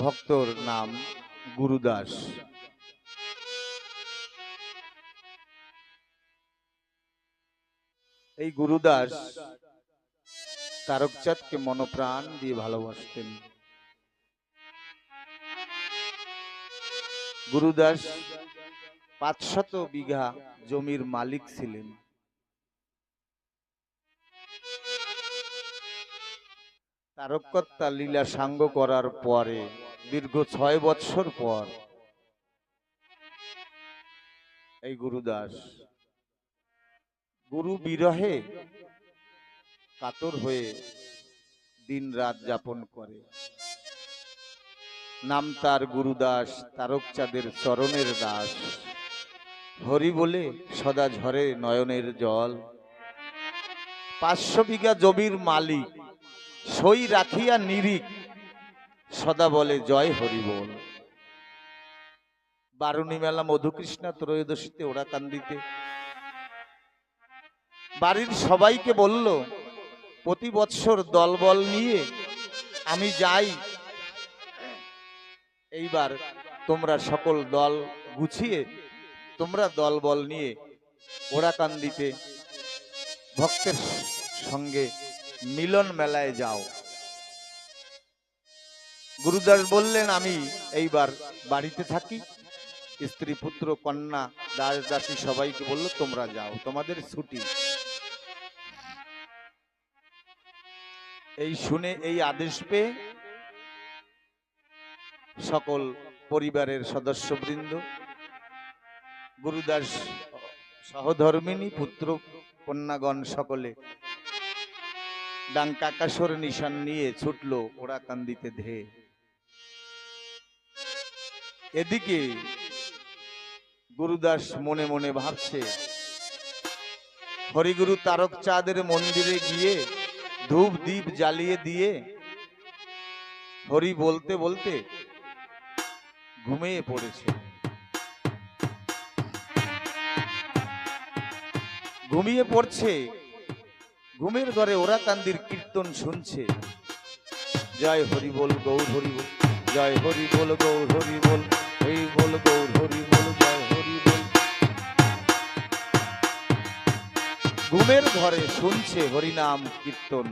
ভক্তর নাম গুরুদাস। এই গুরুদাস তারকচাঁদকে মনপ্রাণ দিয়ে ভালোবাসতেন। গুরুদাস পাঁচশত বিঘা জমির মালিক ছিলেন। তারকত্তা লীলা সাঙ্গ করার পরে, দীর্ঘ ছয় বৎসর পর এই গুরুদাস গুরু বিরহে কাতর হয়ে দিন রাত যাপন করে। নাম তার গুরুদাস তারকচাঁদের চরণের দাস। হরি বলে সদা ঝরে নয়নের জল। পাঁচশো বিঘা জমির মালিক সই রাখিয়া নিরিক সদা বলে জয় হরি বল বারুণী মেলা মধুকৃষ্ণা ত্রয়োদশীতে ওরা কান্দিতে। বাড়ির সবাইকে বলল, প্রতি বৎসর দলবল নিয়ে আমি যাই। এইবার তোমরা সকল দল গুছিয়ে, তোমরা দলবল নিয়ে ওরাকান্দিতে ভক্তের সঙ্গে মিলন মেলায় যাও। গুরুদাস বললেন, আমি এইবার বাড়িতে থাকি। স্ত্রী, পুত্র, কন্যা, দাস, দাসী সবাইকে বলল, তোমরা যাও, তোমাদের ছুটি। এই শুনে এই আদেশ পেয়ে সকল পরিবারের সদস্যবৃন্দ, গুরুদাস সহধর্মিনী, পুত্র, কন্যাগণ সকলে ডাঙ্কাকাশর নিশান নিয়ে ছুটলো ওরা কান্দিতে ধেয়ে। এদিকে গুরুদাস মনে মনে ভাবছে, হরিগুরু তারক চাঁদের মন্দিরে গিয়ে ধূপ দ্বীপ জ্বালিয়ে দিয়ে হরি বলতে বলতে ঘুমিয়ে পড়েছে। ঘুমিয়ে পড়ছে ঘুমের ঘরে ওরা কান্দির কীর্তন শুনছে। জয় হরি বল, গৌর হরি বল, জয় হরি বল, গৌর হরি বল হরি বল, গৌর হরি বল, জয় হরি বল। ঘুমের ঘরে শুনছে হরিনাম কীর্তন।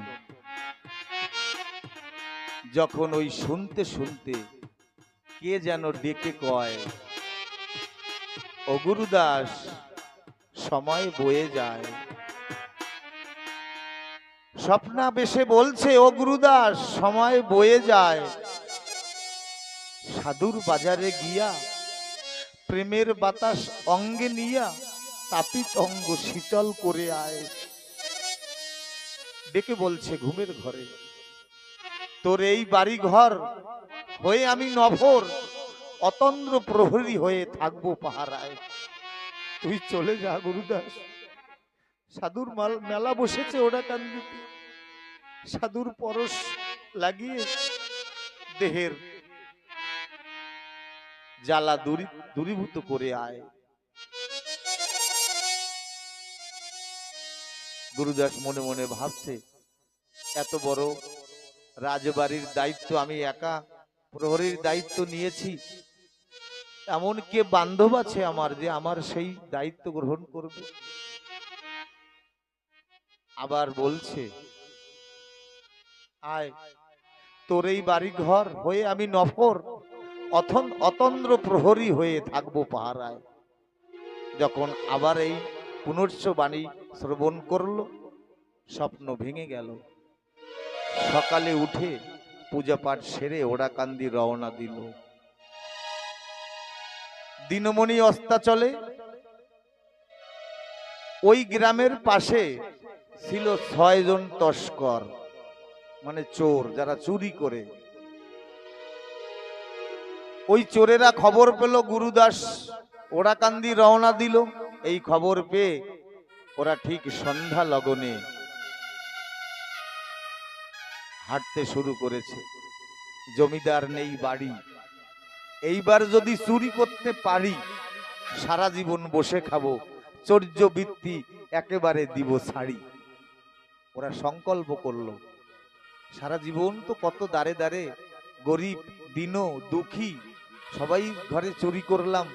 যখন ওই শুনতে শুনতে কে যেন ডেকে কয়, ও গুরুদাস, সময় বয়ে যায়। স্বপ্না বেশে বলছে, ও গুরুদাস, সময় বয়ে যায়। সাধুর বাজারে গিয়া প্রেমের বাতাস অঙ্গে নিয়া তাপিত অঙ্গ শীতল করে আয়। ডেকে বলছে, ঘুমের ঘরে, তোর এই বাড়ি ঘর হয়ে আমি নভর, অতন্দ্র প্রহরী হয়ে থাকব পাহারায়। তুই চলে যা, গুরুদাস। সাধুর মাল, মেলা বসেছে ওরা কান্দিতে সাধুর পরশ লাগিয়ে দেহের জ্বালা দূরীভূত করে আয়। গুরুদাস মনে মনে ভাবছে, এত বড় রাজবাড়ির দায়িত্ব আমি একা, প্রহরীর দায়িত্ব নিয়েছি। এমন কে বান্ধব আছে আমার যে আমার সেই দায়িত্ব গ্রহণ করবে? আবার বলছে আয়। তোর এই বাড়ি ঘর হয়ে আমি নফর, অথন, অতন্দ্র প্রহরী হয়ে থাকব পাহারায়। যখন আবার এই পুনর্ষ বাণী শ্রবণ করল, স্বপ্ন ভেঙে গেল। সকালে উঠে পূজা পাঠ সেরে ওরা কান্দি রওনা দিল। দিনমণি অস্তাচলে ওই গ্রামের পাশে ছিল ছয়জন তস্কর। মানে চোর, যারা চুরি করে। ওই চোরেরা খবর পেল গুরুদাস, ওরা কান্দি রওনা দিল। এই খবর পেয়ে ওরা ঠিক সন্ধ্যা লগনে হাঁটতে শুরু করেছে। জমিদার নেই বাড়ি। এইবার যদি চুরি করতে পারি, সারা জীবন বসে খাব চর্য বৃত্তি একেবারে দিব ছাড়ি। ওরা সংকল্প করল। সারা জীবন তো কত দাঁড়ে দাঁড়ে গরিব, দিনও, দুঃখী, সবাই ঘরে চুরি করলাম।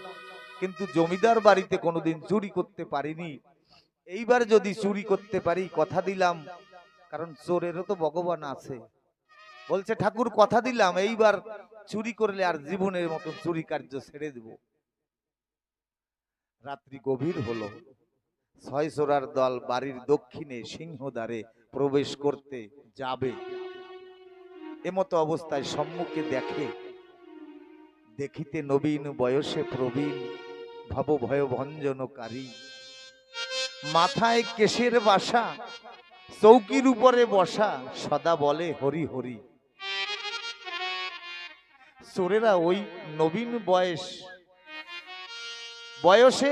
কিন্তু জমিদার বাড়িতে কোনোদিন চুরি করতে পারিনি। এইবার যদি চুরি করতে পারি, কথা দিলাম, কারণ চোরেরও তো ভগবান আছে। বলছে, ঠাকুর, কথা দিলাম, এইবার চুরি করলে আর জীবনের মতো চুরি কার্য ছেড়ে দেব। রাত্রি গভীর হলো। ছয় চোরার দল বাড়ির দক্ষিণে সিংহদ্বারে প্রবেশ করতে যাবে। এমতো অবস্থায় সম্মুখে দেখে, দেখিতে নবীন বয়সে প্রবীণ ভব ভয় ভঞ্জনকারী মাথায় কেশের বাসা, চৌকির উপরে বসা, সদা বলে হরি হরি। চোরেরা ওই নবীন বয়স, বয়সে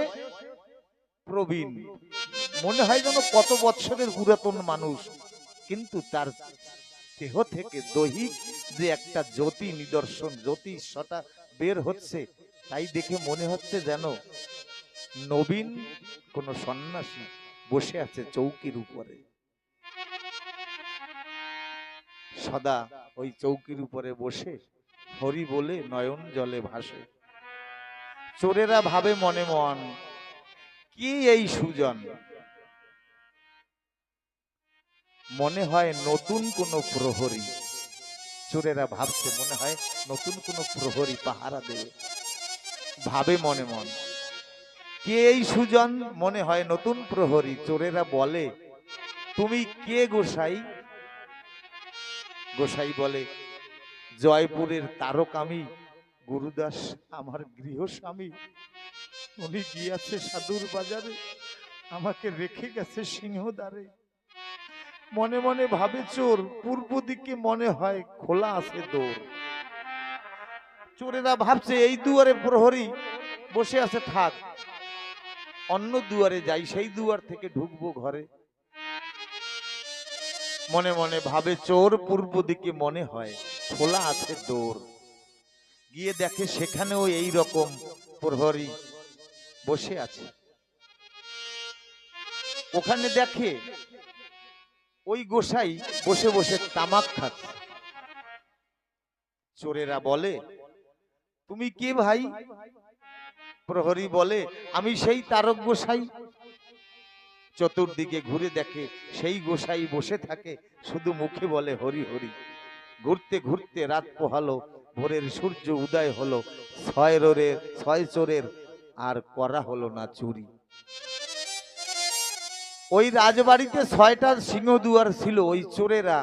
প্রবীণ। মনে হয় যেন কত বৎসরের পুরাতন মানুষ, কিন্তু তার দেহ থেকে দৈহিক যে একটা জ্যোতি নিদর্শন জ্যোতিষটা বের হচ্ছে, তাই দেখে মনে হচ্ছে যেন নবীন কোন সন্ন্যাসী বসে আছে চৌকির উপরে। সদা ওই চৌকির উপরে বসে হরি বলে নয়ন জলে ভাসে। চোরেরা ভাবে মনে মন, কি এই সুজন? মনে হয় নতুন কোন প্রহরী। চোরেরা ভাবছে, মনে হয় নতুন কোন প্রহরী পাহারা দেবে। ভাবে মনে মন। কে এই সুজন? মনে হয় নতুন প্রহরী। চোরেরা বলে, তুমি কে গোসাই? গোসাই বলে, জয়পুরের তারক আমি গুরুদাস আমার গৃহস্বামী। উনি গিয়াছে সাধুর বাজারে, আমাকে রেখে গেছে সিংহদ্বারে। মনে মনে ভাবে, চোর, পূর্ব দিকে মনে হয় খোলা আছে দৌড় চোরেরা ভাবছে, এই দুয়ারে প্রহরী বসে আছে, থাক। অন্য দুয়ারে যাই, সেই দুয়ার থেকে ঢুকবো ঘরে। মনে মনে ভাবে, চোর, পূর্ব দিকে মনে হয় খোলা আছে দৌড় গিয়ে দেখে, সেখানেও এই রকম প্রহরী বসে আছে। ওখানে দেখে ওই গোসাই বসে বসে তামাক খাচ্ছে। চোরেরা বলে, তুমি কে ভাই? প্রহরী বলে, আমি সেই তারক গোসাই। চতুর্দিকে ঘুরে দেখে সেই গোসাই বসে থাকে, শুধু মুখে বলে, হরি হরি। ঘুরতে ঘুরতে রাত পোহালো, ভোরের সূর্য উদয় হলো, ছয় রোরের, ছয় চোরের, আর করা হলো না চুরি। ওই রাজবাড়িতে ছয়টা সিংহদুয়ার ছিল, ওই চোরেরা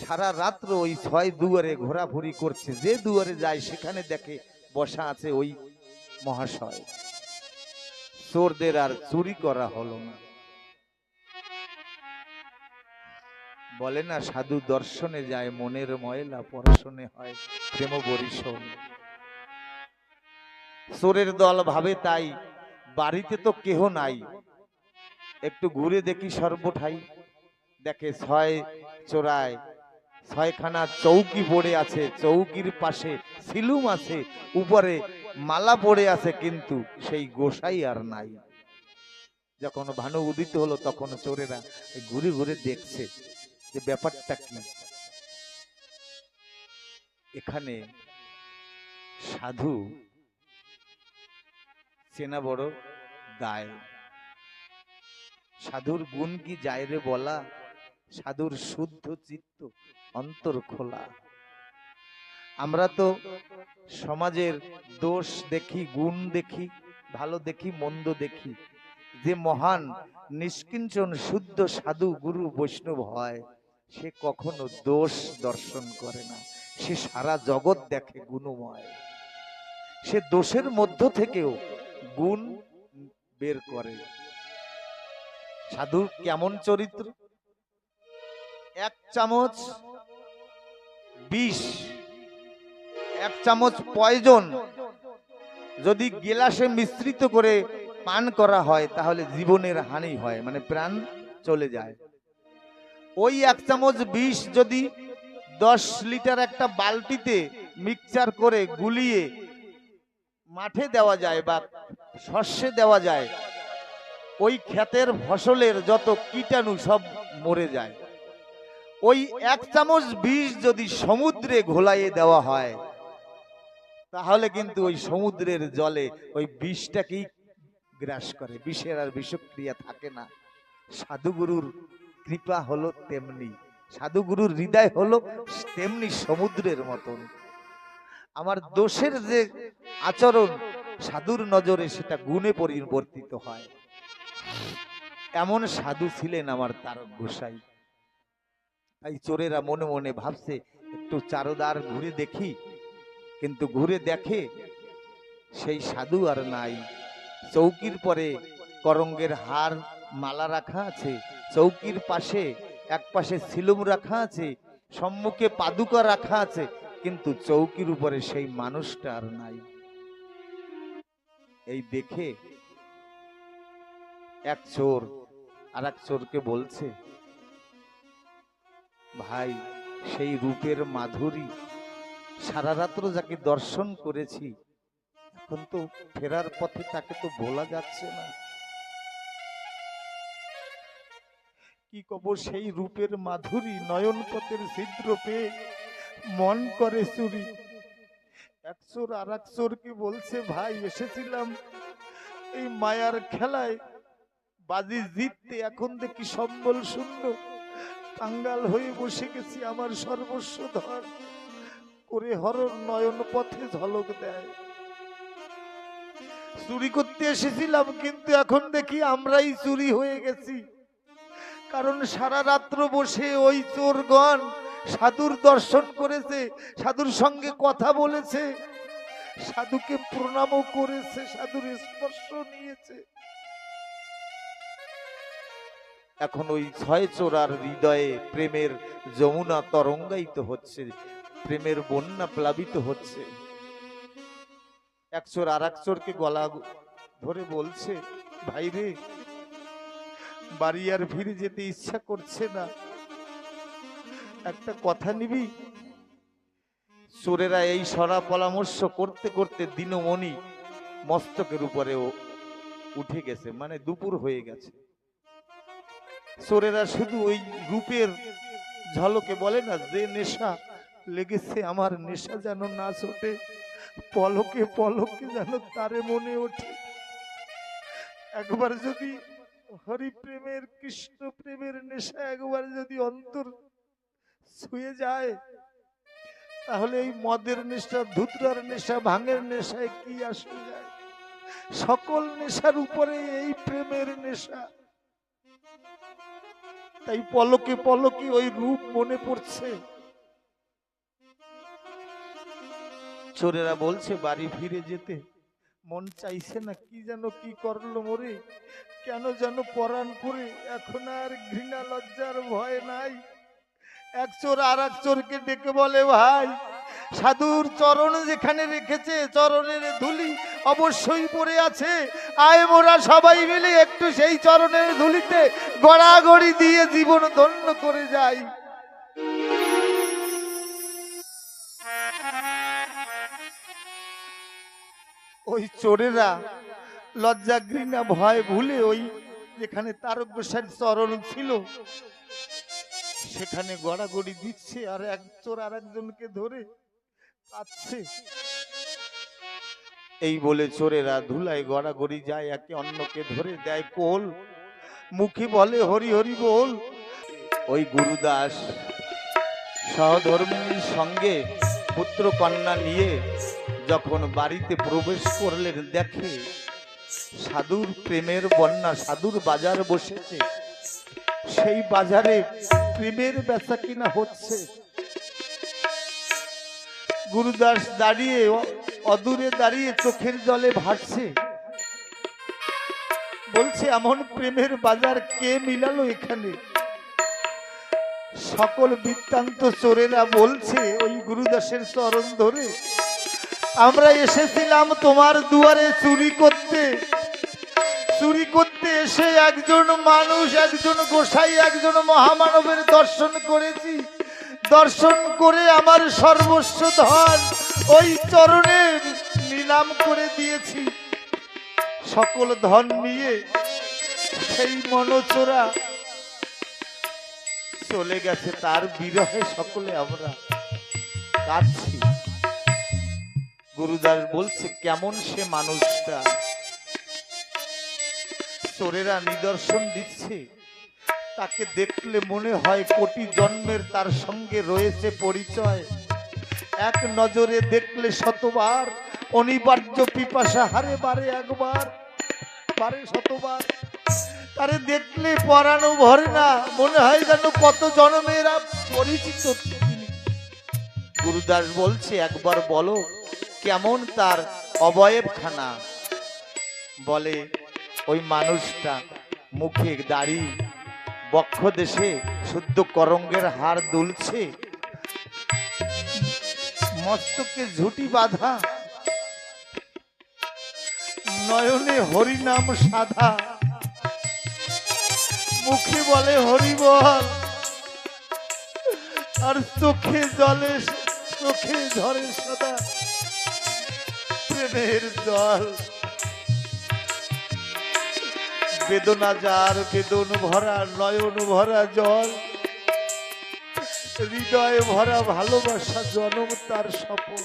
সারা রাত্র ওই ছয় দুয়ারে ঘোরাঘুরি করছে। যে দুয়ারে যায় সেখানে দেখে বসা আছে ওই মহাশয়। চোরদের আর চুরি করা হলো না। বলে না, সাধু দর্শনে যায়, মনের ময়লা পড়াশনে হয়, প্রেম বরিশন চোরের দল ভাবে তাই, বাড়িতে তো কেহ নাই। একটু ঘুরে দেখি সর্বঠাই। দেখে ছয় চোরায়, ছয়খানা চৌকি পড়ে আছে, চৌকির পাশে সিলুম আছে, উপরে মালা পড়ে আছে, কিন্তু সেই গোসাই আর নাই। যখন ভানু উদিত হলো, তখন চোরেরা ঘুরে ঘুরে দেখছে যে ব্যাপারটা কি। এখানে সাধু, চেনা বড় দায় সাধুর গুণ কি যায় রে বলা? সাধুর শুদ্ধ চিত্ত অন্তর খোলা। আমরা তো সমাজের দোষ দেখি, গুণ দেখি, ভালো দেখি, মন্দ দেখি। যে মহান, নিষ্কিঞ্চন, শুদ্ধ সাধু গুরু বৈষ্ণব হয়, সে কখনো দোষ দর্শন করে না। সে সারা জগৎ দেখে গুণময়। সে দোষের মধ্য থেকেও গুণ বের করে। সাধুর কেমন চরিত্র? এক চামচ বিষ, এক চামচ পয়জন। যদি গেলাসে মিশ্রিত করে পান করা হয়, তাহলে জীবনের হানি হয় মানে প্রাণ চলে যায়। ওই এক চামচ বিষ যদি দশ লিটার একটা বালতিতে মিক্সচার করে গুলিয়ে মাঠে দেওয়া যায় বা শস্যে দেওয়া যায় ওই ক্ষেতের ফসলের যত কীটাণু সব মরে যায়। ওই এক চামচ বিষ যদি সমুদ্রে ঘোলাইয়ে দেওয়া হয়, তাহলে কিন্তু ওই সমুদ্রের জলে ওই বিষটাকেই গ্রাস করে। বিষের আর বিষক্রিয়া থাকে না। সাধুগুরুর কৃপা হলো তেমনি। সাধুগুরুর হৃদয় হলো তেমনি সমুদ্রের মতন। আমার দোষের যে আচরণ, সাধুর নজরে সেটা গুণে পরিবর্তিত হয়। এমন সাধু ছিলেন আমার তারক গোসাই। তাই চোরেরা মনে মনে ভাবছে, একটু চারোদার ঘুরে দেখি। কিন্তু ঘুরে দেখে সেই সাধু আর নাই। চৌকির পরে করঙ্গের হার মালা রাখা আছে, চৌকির পাশে এক পাশে সিলুম রাখা আছে, সম্মুখে পাদুকা রাখা আছে, কিন্তু চৌকির উপরে সেই মানুষটা আর নাই। এই দেখে এক চোর আর এক চোরকে বলছে, ভাই, সেই রূপের মাধুরী সারা রাত্র যাকে দর্শন করেছি, এখন তো ফেরার পথে তাকে তো বলা যাচ্ছে না। কি কব সেই রূপের মাধুরী নয়ন পথের ছিদ্র পেয়ে মন করে চুরি। এক চোর আর এক চোরকে বলছে, ভাই, এসেছিলাম এই মায়ার খেলায় বাজি জিততে এখন দেখি সম্বল শূন্য। কাঙ্গাল হয়ে বসে গেছি আমার সর্বস্ব ধর। করে হরণ নয়ন পথে ঝলক দেয়। চুরি করতে এসেছিলাম, কিন্তু এখন দেখি আমরাই চুরি হয়ে গেছি। কারণ সারা রাত্র বসে ওই চোরগণ সাধুর দর্শন করেছে, সাধুর সঙ্গে কথা বলেছে, সাধুকে প্রণামও করেছে, সাধুর স্পর্শ নিয়েছে। এখন ওই ছয় চোরার হৃদয়ে প্রেমের যমুনা তরঙ্গায়িত হচ্ছে, প্রেমের বন্যা প্লাবিত হচ্ছে। এক চোর আর এক চোরকে গলা ধরে বলছে, ভাই রে, বাড়ি আর ফিরে যেতে ইচ্ছা করছে না। একটা কথা নিবি? চোরেরা এই সরা পরামর্শ করতে করতে দিনমণি মস্তকের উপরেও উঠে গেছে মানে দুপুর হয়ে গেছে। চোরেরা শুধু ওই রূপের ঝলকে বলে না, যে নেশা লেগেছে আমার, নেশা যেন না ছোটে, পলকে পলকে যেন তারে মনে ওঠে। একবার যদি হরি প্রেমের কৃষ্ণ প্রেমের নেশা একবার যদি অন্তর ছুঁয়ে যায়, তাহলে এই মদের নেশা, ধুতরার নেশা, ভাঙের নেশায় কি আসে যায়? সকল নেশার উপরে এই প্রেমের নেশা। তাই পলকে পলকে ওই রূপ মনে পড়ছে। চোরেরা বলছে, বাড়ি ফিরে যেতে। মন চাইছে না, কি যেন কি করল মোরে। কেন যেন পরাণ করে, এখন আর ঘৃণা, লজ্জার ভয় নাই। এক চোর আর এক চোরকে ডেকে বলে, ভাই, সাধুর চরণ যেখানে রেখেছে, চরণের ধুলি অবশ্যই পড়ে আছে। আয় মোরা সবাই মিলে একটু সেই চরণের ধুলিতে গড়াগড়ি দিয়ে জীবন ধন্য করে যাই। ওই চোরেরা লজ্জা ঘৃণা ভয় ভুলে ওই যেখানে তারক গোসাইর চরণ ছিল, সেখানে গড়াগড়ি দিচ্ছে আর এক চোর আর একজনকে ধরে কাঁদছে। এই বলে চোরেরা ধুলায় গড়াগড়ি যায়, একে অন্যকে ধরে দেয় কোল। মুখে বলে, হরি হরি বল। ওই গুরুদাস সহধর্মিনীর সঙ্গে পুত্র কন্যা নিয়ে যখন বাড়িতে প্রবেশ করলেন, দেখে সাধুর প্রেমের বন্যা, সাধুর বাজার বসেছে। সেই বাজারে প্রেমের বেচা কিনা হচ্ছে। গুরুদাস দাঁড়িয়ে অদূরে দাঁড়িয়ে চোখের জলে ভাসছে। বলছে, এমন প্রেমের বাজার কে মিলালো এখানে? সকল বৃত্তান্ত চোরেরা বলছে, ওই গুরুদাসের চরণ ধরে আমরা এসেছিলাম তোমার দুয়ারে চুরি করতে। চুরি করতে এসে একজন মানুষ, একজন গোসাই, একজন মহামানবের দর্শন করেছি। দর্শন করে আমার সর্বস্ব ধন ওই চরণে নিলাম করে দিয়েছি। সকল ধন নিয়ে সেই মনোচোরা চলে গেছে তার বিরহে সকলে আমরা কাঁদছি। গুরুদাস বলছে, কেমন সে মানুষটা? চোরেরা নিদর্শন দিচ্ছে। তাকে দেখলে মনে হয় কোটি জন্মের তার সঙ্গে রয়েছে পরিচয়। এক নজরে দেখলে শতবার, অনিবার্য পিপাসা, হারে বারে একবার, বারে শতবার। তারে দেখলে পরানো ভরে না, মনে হয় যেন কত জন্মের পরিচিত গুরুদাস বলছে, একবার বলো, কেমন তার অবয়বখানা? বলে, ওই মানুষটা মুখে দাড়ি বক্ষ দেশে শুদ্ধ করঙ্গের হার দুলছে। মস্তকে ঝুটি বাঁধা। নয়নে হরিনাম সাধা। মুখে বলে হরি বল, আর চোখে জলে, চোখে ঝরে সদা। প্রেমের জল। বেদনা যার, বেদন ভরা, নয়ন ভরা জল। হৃদয়ে ভরা ভালোবাসা জনম তার সফল।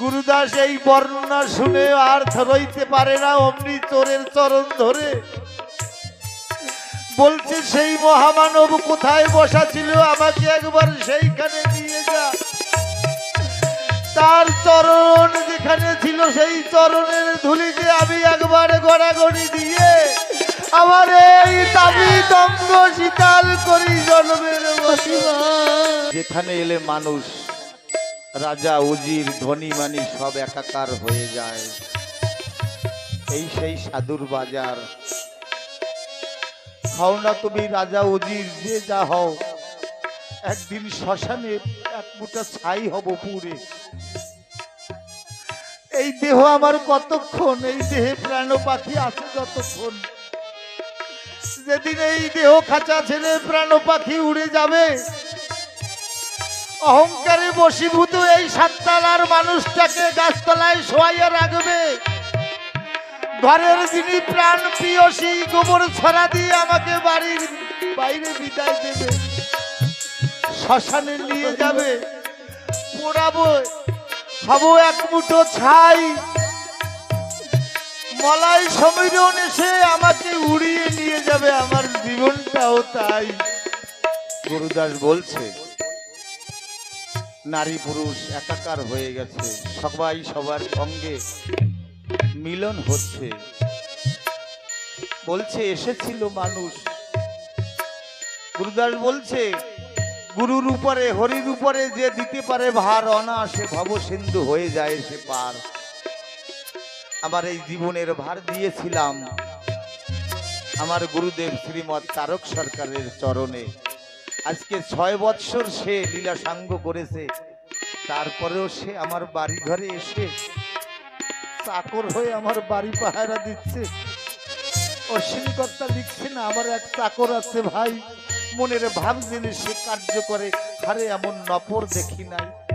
গুরুদাস এই বর্ণনা শুনে আর রইতে পারে না, অমনি চোরের চরণ ধরে। বলছে, সেই মহামানব কোথায় বসা ছিল আমাকে একবার সেইখানে নিয়ে যা। তার চরণ যেখানে ছিল, সেই চরণের ধুলিতে আমি একবার গড়াগড়ি দিয়ে আমার এই দাবি দম্ভ শীতাল করি জন্মের যেখানে এলে মানুষ, রাজা, উজির, ধনী মানি সব একাকার হয়ে যায়। এই সেই সাধুর বাজার। খাও না তুমি রাজা, উজির, যে যা হও। একদিন শ্মশানে এক মুঠা ছাই হব পুরে। এই দেহ আমার কতক্ষণ, এই দেহে প্রাণ পাখি আছে যতক্ষণ। যেদিন এই দেহ খাঁচা ছেড়ে প্রাণ পাখি উড়ে যাবে, অহংকারে বশীভূত এই সাততলার মানুষটাকে গাছতলায় শোয়াইয়া রাখবে। ঘরের যিনি প্রাণ প্রিয়সী গোবর ছড়া দিয়ে আমাকে বাড়ির বাইরে বিদায় দেবে। শ্মশানে নিয়ে যাবে, পোড়াবো হব এক মুঠো ছাই। মলাই সমীরণ এসে আমাকে উড়িয়ে নিয়ে যাবে আমার জীবনটাও তাই। গুরুদাস বলছে, নারী পুরুষ একাকার হয়ে গেছে, সবাই সবার সঙ্গে মিলন হচ্ছে। বলছে, এসেছিল মানুষ। গুরুদাস বলছে, গুরুর উপরে, হরির উপরে যে দিতে পারে ভার অনাসে ভব সিন্ধু হয়ে যায় সে পার। আমার এই জীবনের ভার দিয়েছিলাম। আমার গুরুদেব শ্রীমৎ তারক সরকারের চরণে। আজকে ছয় বৎসর সে লীলা সাঙ্গ করেছে। তারপরেও সে আমার বাড়ি ঘরে এসে চাকর হয়ে আমার বাড়ি পাহারা দিচ্ছে। অশ্বিনীকর্তা লিখছে না, আমার এক চাকর আছে ভাই। মনের ভাব জেনে সে কার্য করে। হারে এমন নপর দেখি নাই।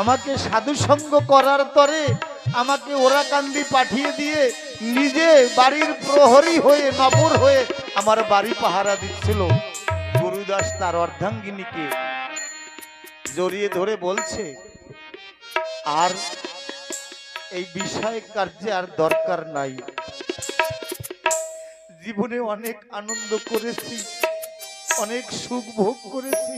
আমাকে সাধু সঙ্গ করার তরে আমাকে ওরা কান্দি পাঠিয়ে দিয়ে নিজে বাড়ির প্রহরী হয়ে নপর হয়ে আমার বাড়ি পাহারা দিচ্ছিল। গুরুদাস তার অর্ধাঙ্গিনীকে জড়িয়ে ধরে বলছে, আর এই বিষয় কার্যে আর দরকার নাই। জীবনে অনেক আনন্দ করেছি, অনেক সুখ ভোগ করেছি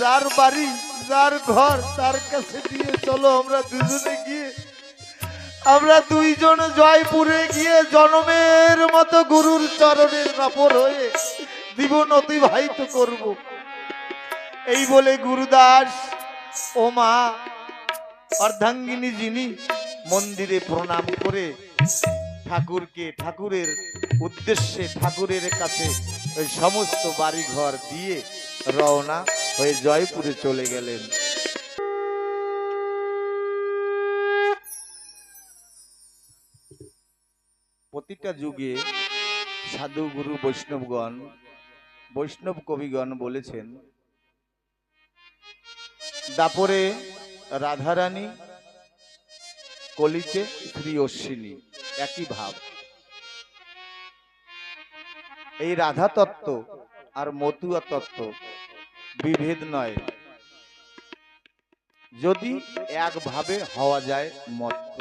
যার বাড়ি, যার ঘর, তার কাছে দিয়ে চলো আমরা দুজনে গিয়ে। আমরা দুইজন জয়পুরে গিয়ে জনমের মতো গুরুর চরণের নপর হয়ে জীবন অতিবাহিত করব। এই বলে গুরুদাস, ও মা, অর্ধাঙ্গিনী যিনি মন্দিরে প্রণাম করে ঠাকুরকে ঠাকুরের উদ্দেশ্যে ঠাকুরের কাছে ওই সমস্ত বাড়িঘর দিয়ে রওনা হয়ে জয়পুরে চলে গেলেন। প্রতিটা যুগে সাধু গুরু বৈষ্ণবগণ, বৈষ্ণব কবিগণ বলেছেন, দাপরে রাধারানী, কলিতে শ্রী অশ্বিনী একই ভাব। এই রাধা তত্ত্ব আর মতুয়া তত্ত্ব বিভেদ নয়। যদি একভাবে হওয়া যায় মত্ত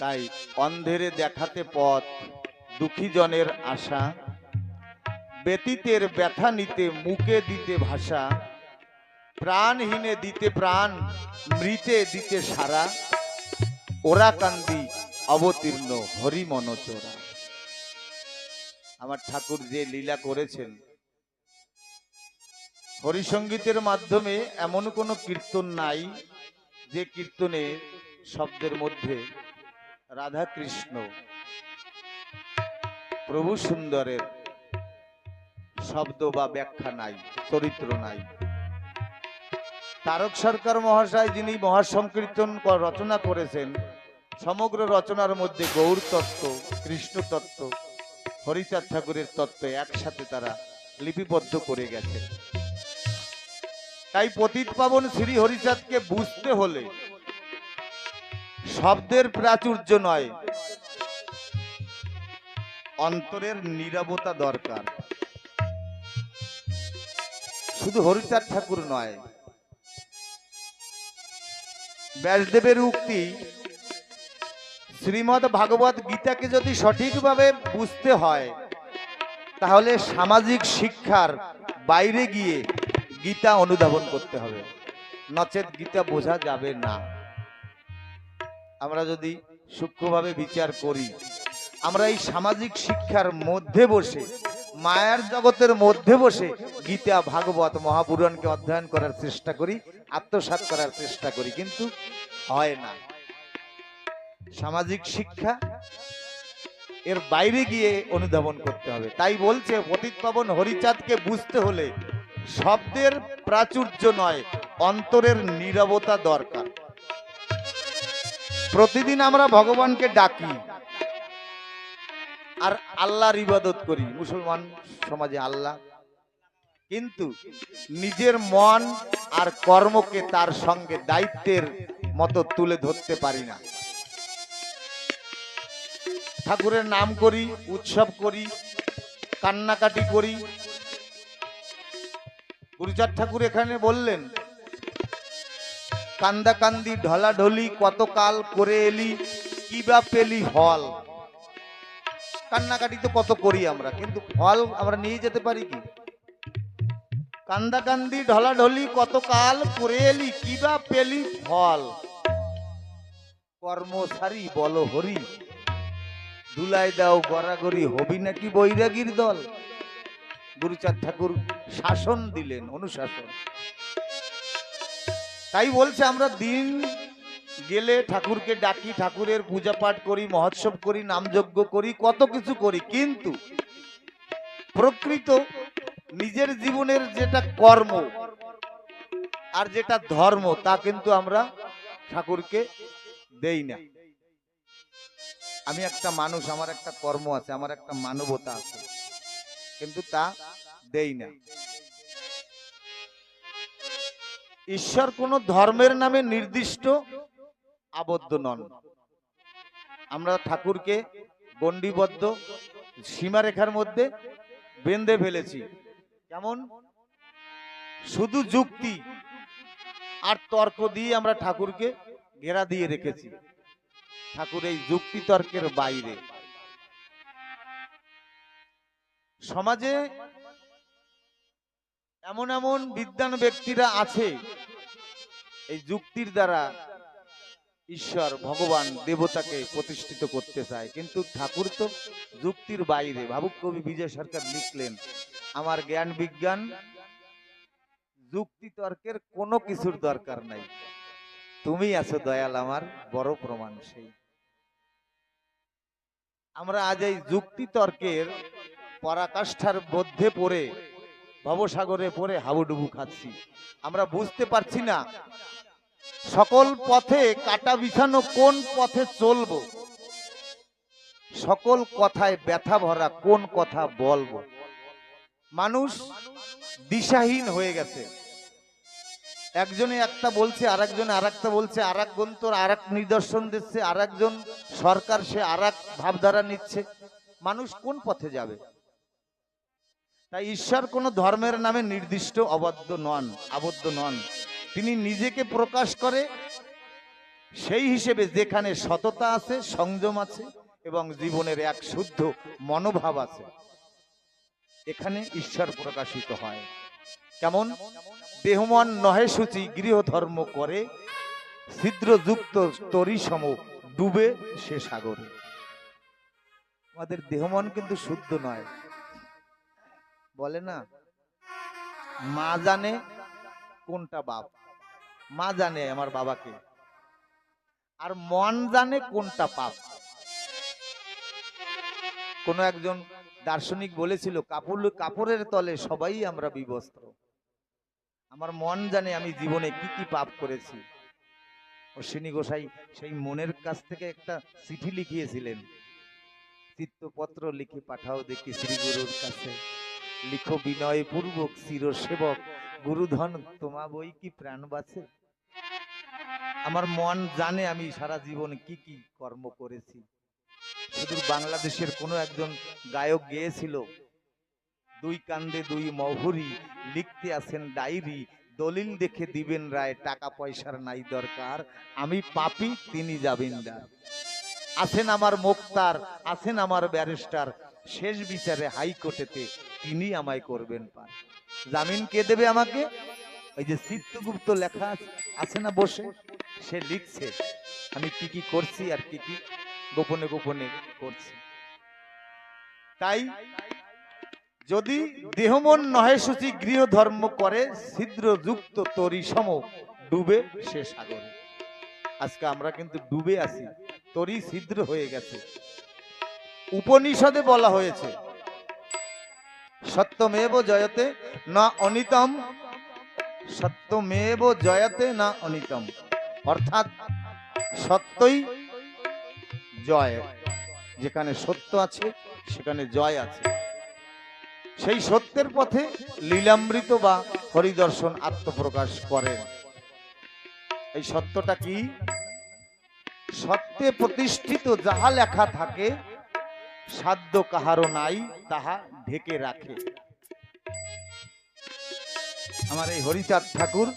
তাই অন্ধেরে দেখাতে পথ দুঃখী জনের আশা, ব্যতীতের ব্যথা নিতে মুখে দিতে ভাষা, প্রাণহীনে দিতে প্রাণ, মৃতে দিতে সারা ওরা কান্দি অবতীর্ণ হরি মনচোরা আমার ঠাকুর যে লীলা করেছেন হরিসঙ্গীতের মাধ্যমে এমন কোনো কীর্তন নাই যে কীর্তনে শব্দের মধ্যে রাধা কৃষ্ণ প্রভু সুন্দরের শব্দ বা ব্যাখ্যা নাই, চরিত্র নাই। তারক সরকার মহাশয় যিনি মহাসংকীর্তন রচনা করেছেন, সমগ্র রচনার মধ্যে গৌর তত্ত্ব কৃষ্ণ তত্ত্ব হরিচাঁদ ঠাকুরের তত্ত্ব একসাথে তারা লিপিবদ্ধ করে গেছেন। তাই পতিত পাবন শ্রী হরিচাঁদকে বুঝতে হলে শব্দের প্রাচুর্য নয়, অন্তরের নীরবতা দরকার। শুধু হরিচাঁদ ঠাকুর নয়, ব্যাসদেবের উক্তি শ্রীমদ ভাগবত গীতাকে যদি সঠিকভাবে বুঝতে হয়, তাহলে সামাজিক শিক্ষার বাইরে গিয়ে গীতা অনুধাবন করতে হবে। নচেত গীতা বোঝা যাবে না। আমরা যদি সূক্ষ্মভাবে বিচার করি, আমরা এই সামাজিক শিক্ষার মধ্যে বসে, মায়ার জগতের মধ্যে বসে গীতা, ভাগবত, মহাপুরাণকে অধ্যয়ন করার চেষ্টা করি, আত্মসাৎ করার চেষ্টা করি, কিন্তু হয় না। সামাজিক শিক্ষা, এর বাইরে গিয়ে অনুধাবন করতে হবে। তাই বলছে, পতিত পাবন হরিচাঁদকে বুঝতে হলে শব্দের প্রাচুর্য নয়, অন্তরের নীরবতা দরকার। প্রতিদিন আমরা ভগবানকে ডাকি আর আল্লাহর ইবাদত করি। মুসলমান সমাজে আল্লাহ। কিন্তু নিজের মন আর কর্মকে তার সঙ্গে দায়িত্বের মতো তুলে ধরতে পারি না। ঠাকুরের নাম করি, উৎসব করি, কান্নাকাটি করি। গুরুচাঁদ ঠাকুর এখানে বললেন, কান্দা কান্দি ঢলাঢলি কতকাল করে এলি, কি বা পেলি ফল? কান্নাকাটি তো কত করি আমরা, কিন্তু ফল আমরা নিয়ে যেতে পারি কি? কান্দা কান্দি ঢলাঢলি কতকাল করে এলি, কি বা পেলি ফল? কর্মসারি বল হরি দুলাই দাও গড়াগড়ি, হবি নাকি বৈরাগীর দল? গুরুচাঁদ ঠাকুর শাসন দিলেন, অনুশাসন। তাই বলছে, আমরা দিন গেলে ঠাকুরকে ডাকি, ঠাকুরের পূজা পাঠ করি, মহোৎসব করি নামযজ্ঞ করি, কত কিছু করি। কিন্তু প্রকৃত নিজের জীবনের যেটা কর্ম আর যেটা ধর্ম, তা কিন্তু আমরা ঠাকুরকে দেই না। আমি একটা মানুষ, আমার একটা কর্ম আছে, আমার একটা মানবতা আছে। কিন্তু তা দেই না। ঈশ্বর কোন ধর্মের নামে নির্দিষ্ট আবদ্ধ নন। আমরা ঠাকুরকে গণ্ডিবদ্ধ সীমারেখার মধ্যে বেঁধে ফেলেছি। কেমন? শুধু যুক্তি আর তর্ক দিয়ে আমরা ঠাকুরকে ঘেরা দিয়ে রেখেছি। ঠাকুর এই যুক্তি তর্কের বাইরে। সমাজে এমন এমন বিদ্যান ব্যক্তিরা আছে, এই যুক্তির দ্বারা ঈশ্বর ভগবান দেবতাকে প্রতিষ্ঠিত করতে চায়। কিন্তু ঠাকুর তো যুক্তির বাইরে। ভাবুক কবি বিজয় সরকার লিখলেন, আমার জ্ঞান বিজ্ঞান যুক্তি তর্কের কোনো কিছুর দরকার নাই। তুমি আছো দয়াল আমার, বড় প্রমাণ সেই। আমরা আজ এই যুক্তি তর্কের পরাকাষ্ঠার মধ্যে পড়ে, ভবসাগরে পড়ে হাবুডুবু খাচ্ছি। আমরা বুঝতে পারছি না সকল পথে কাটা বিছানো কোন পথে চলবো, সকল কথায় ব্যথা ভরা কোন কথা বলব। মানুষ দিশাহীন হয়ে গেছে। একজনে একটা বলছে আর একজনে আর একটা বলছে আর এক গন্তর আর এক নিদর্শন দিচ্ছে আর একজন সরকার সে আর এক ভাবধারা নিচ্ছে। মানুষ কোন পথে যাবে? তাই ঈশ্বর কোনো ধর্মের নামে নির্দিষ্ট অবদ্ধ নন, আবদ্ধ নন। তিনি নিজেকে প্রকাশ করে সেই হিসেবে যেখানে সততা আছে, সংযম আছে এবং জীবনের এক শুদ্ধ মনোভাব আছে, এখানে ঈশ্বর প্রকাশিত হয়। কেমন? দেহমন নহে সূচি গৃহ ধর্ম করে। ছিদ্রযুক্ত তরি সম ডুবে সে সাগরে। আমাদের দেহমন কিন্তু শুদ্ধ নয়। বলে না? মা জানে কোনটা বাপ। মা জানে আমার বাবাকে। আর মন জানে কোনটা পাপ। কোন একজন দার্শনিক বলেছিল কাপড় কাপড়ের তলে সবাই আমরা বিবস্ত্র। আমার মন জানে আমি জীবনে কি কি পাপ করেছি। অশ্বিনী গোসাই সেই মনের কাছ থেকে একটা চিঠি লিখিয়েছিলেন। চিত্তপত্র লিখে পাঠাও দেখি শ্রী গুরুর কাছে। লিখো বিনয় পূর্বক চির সেবক গুরুধন, তোমা বই কি প্রাণ বাঁচে? আমার মন জানে আমি সারা জীবন কি কি কর্ম করেছি। শুধু বাংলাদেশের কোনো একজন গায়ক গেয়েছিল দুই কান্দে দুই মহুরি লিখতে আছেন ডায়েরি, দলিল দেখে দিবেন রায়, টাকা পয়সার নাই দরকার, আমি পাপি, তিনি জামিনদার আছেন আমার মুক্তার, আছেন আমার ব্যারিস্টার, শেষ বিচারে হাইকোর্টেতে তিনি আমায় করবেন পার। জামিন কে দেবে আমাকে? ওই যে চিত্তগুপ্ত লেখা আছে না বসে? সে লিখছে, আমি কি কি করছি আর কি কি গোপনে গোপনে করছি। তাই যদি দেহমন নহে সূচি গৃহ ধর্ম করে, ছিদ্রযুক্ত তরি সম ডুবে সে সাগরে। আজকে আমরা কিন্তু ডুবে আছি, তরি ছিদ্র হয়ে গেছে। উপনিষদে বলা হয়েছে, সত্যমেব জয়তে না অনিতম, সত্যমেব জয়তে না অনিতম। অর্থাৎ সত্যই জয়, যেখানে সত্য আছে, সেখানে জয় আছে। সেই সত্যের পথে লীলামৃত বা হরিদর্শন আত্মপ্রকাশ করেন এই সত্যটা কি? সত্যে প্রতিষ্ঠিত যাহা লেখা থাকে, সাধ্য কাহারও নাই, তাহা ঢেকে রাখে। আমার এই হরিচাঁদ ঠাকুর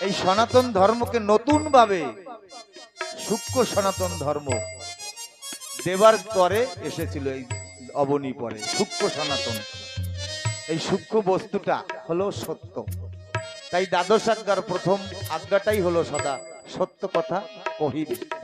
এই সনাতন ধর্মকে নতুন ভাবে সূক্ষ্ম সনাতন ধর্ম দেবার পরে এসেছিল এই অবনী পরে, সূক্ষ্ম সনাতন। এই সূক্ষ্ম বস্তুটা হলো সত্য। তাই দ্বাদশ আজ্ঞার প্রথম আজ্ঞাটাই হলো সদা সত্য কথা কহিবে।